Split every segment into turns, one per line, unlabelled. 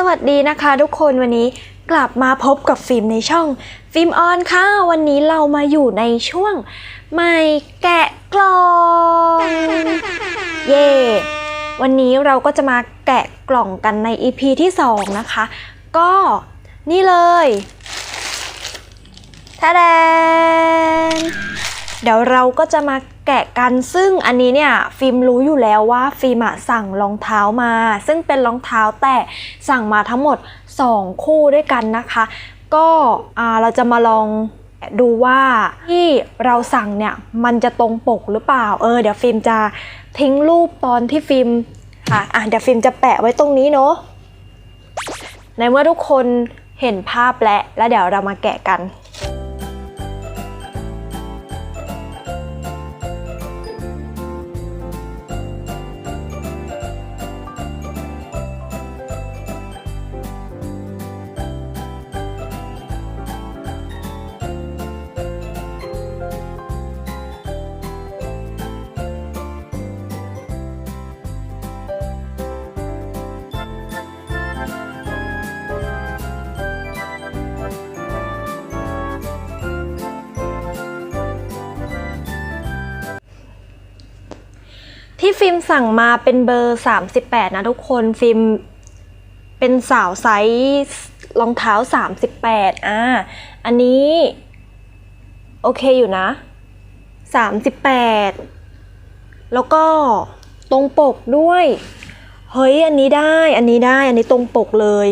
สวัสดีนะคะทุกคนวันนี้กลับมาพบกับฟิล์มในช่อง ฟิล์มออนค่ะ วันนี้เรามาอยู่ในช่วงไม่แกะกล่อง เย่วันนี้เราก็จะมาแกะกล่องกันใน EP ที่ 2 นะคะ ก็นี่เลยทาแดน เดี๋ยวเราก็จะมาแกะกันซึ่งอันนี้เนี่ยฟิล์มรู้อยู่แล้วว่าฟิล์มสั่งรองเท้ามา ซึ่งเป็นรองเท้าแต่สั่งมาทั้งหมด 2 คู่ด้วยกันนะคะ ก็เราจะมาลองดูว่าที่เราสั่งเนี่ยมันจะตรงปกหรือเปล่าเออเดี๋ยวฟิล์มจะทิ้งรูปตอนที่ฟิล์มค่ะอะเดี๋ยวฟิล์มจะแปะไว้ตรงนี้เนาะในเมื่อทุกคนเห็นภาพแล้วแล้วเดี๋ยวเรามาแกะกัน ที่ฟิล์มสั่งมาเป็นเบอร์ 38 นะทุกคนฟิล์มเป็นสาวไซส์รองเท้า 38 อ่า อันนี้ โอเคอยู่นะ 38 แล้วก็ตรงปกด้วย เฮ้ย อันนี้ได้ อันนี้ได้ อันนี้ตรงปกเลย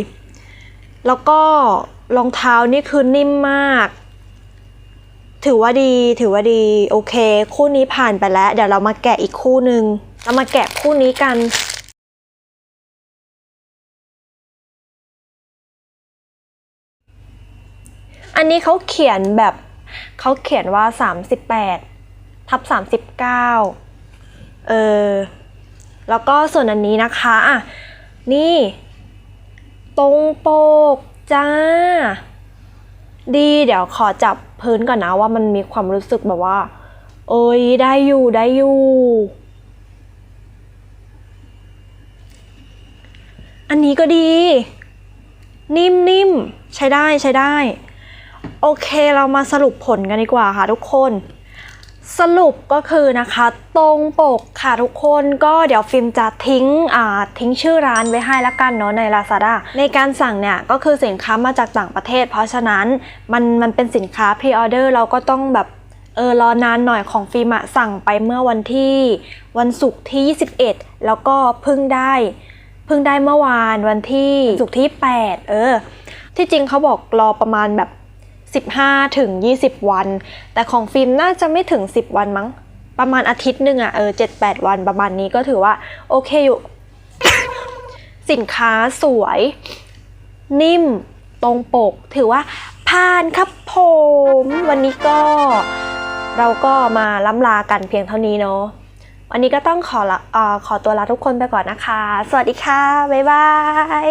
แล้วก็รองเท้านี่คือนิ่มมาก ถือว่าดีถือว่าดีโอเค คู่นี้ผ่านไปแล้ว เดี๋ยวเรามาแกะอีกคู่หนึ่งเรามาแกะคู่นี้กันอันนี้เขาเขียนแบบเขาเขียนว่า 38 ทับ 39 เออ แล้วก็ส่วนอันนี้นะคะอะนี่ ตรงปกจ้า ดีเดี๋ยวขอจับพื้นก่อนนะว่ามันมีความรู้สึกแบบว่าเอ้ยได้อยู่ได้อยู่อันนี้ก็ดี นิ่มๆใช้ได้ใช้ได้ โอเคเรามาสรุปผลกันดีกว่าค่ะทุกคน สรุปก็คือนะคะตรงปกค่ะทุกคนก็เดี๋ยวฟิล์มจะทิ้งทิ้งชื่อร้านไว้ให้ละกันเนาะใน Lazada ในการสั่งเนี่ยก็คือสินค้ามาจากต่างประเทศ เพราะฉะนั้นมันมันเป็นสินค้าพรีออเดอร์เราก็ต้องแบบเออรอนานหน่อยของฟิล์มอะสั่งไปเมื่อวันที่วันศุกร์ที่ 21 แล้วก็เพิ่งได้เพิ่งได้เมื่อวานวันที่ศุกร์ที่ 8 เออ ที่จริงเขาบอกรอประมาณแบบ 15ถึง20 วัน แต่ของฟิล์มน่าจะไม่ถึง 10 วันมั้ง ประมาณอาทิตย์หนึ่งอะเออ7-8วันประมาณนี้ก็ถือว่าโอเคอยู่ สินค้าสวย นิ่มตรงปก ถือว่าผ่านครับผม วันนี้ก็เราก็มาล้ำลากันเพียงเท่านี้เนาะวันนี้ก็ต้องขอละออขอตัวลาทุกคนไปก่อนนะคะ สวัสดีค่ะ บ๊ายบาย